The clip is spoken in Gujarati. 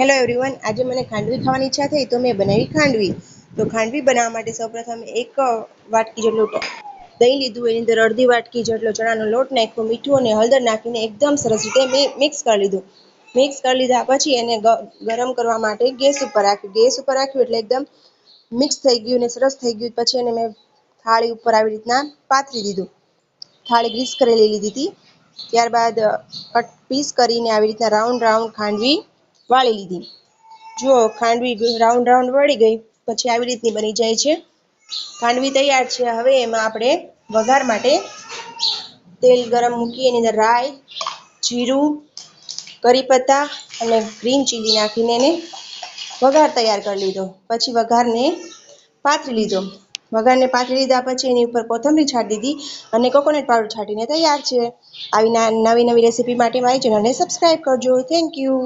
હેલો એવરીવન આજે મને ખાંડવી ખાવાની ઈચ્છા થઈ, તો મેં બનાવી ખાંડવી. તો ખાંડવી બનાવવા માટે સૌપ્રથમ એક વાટકી જેટલું દહીં લીધું, એની અંદર અડધી વાટકી જેટલો ચણાનો લોટ નાખ્યો, મીઠું અને હળદર નાખીને એકદમ સરસ રીતે મિક્સ કરી લીધું. મિક્સ કરી લીધા પછી એને ગરમ કરવા માટે ગેસ ઉપર રાખ્યું. ગેસ ઉપર રાખ્યું એટલે એકદમ મિક્સ થઈ ગયું ને સરસ થઈ ગયું. પછી એને મેં થાળી ઉપર આવી રીતના પાથરી દીધું. થાળી ગ્રીસ કરેલી લીધી હતી. ત્યારબાદ પીસ કરીને આવી રીતના રાઉન્ડ રાઉન્ડ ખાંડવી વાળી લીધી. જો ખાંડવી રાઉન્ડ રાઉન્ડ વળી ગઈ, પછી આવી રીતની બની જાય છે. ખાંડવી તૈયાર છે. હવે એમાં આપણે વઘાર માટે તેલ ગરમ મૂકી, એની અંદર રાઈ, જીરું કરી પત્તા અને ગ્રીન ચીલી નાખીને એને વઘાર તૈયાર કરી લીધો. પછી વઘારને પાથરી લીધો. વઘારને પાથરી લીધા પછી એની ઉપર કોથમરી છાંટી દીધી અને કોકોનટ પાવડર છાંટીને તૈયાર છે. આવી નવી નવી રેસીપી માટે મારી ચેનલને સબસ્ક્રાઈબ કરજો. Thank you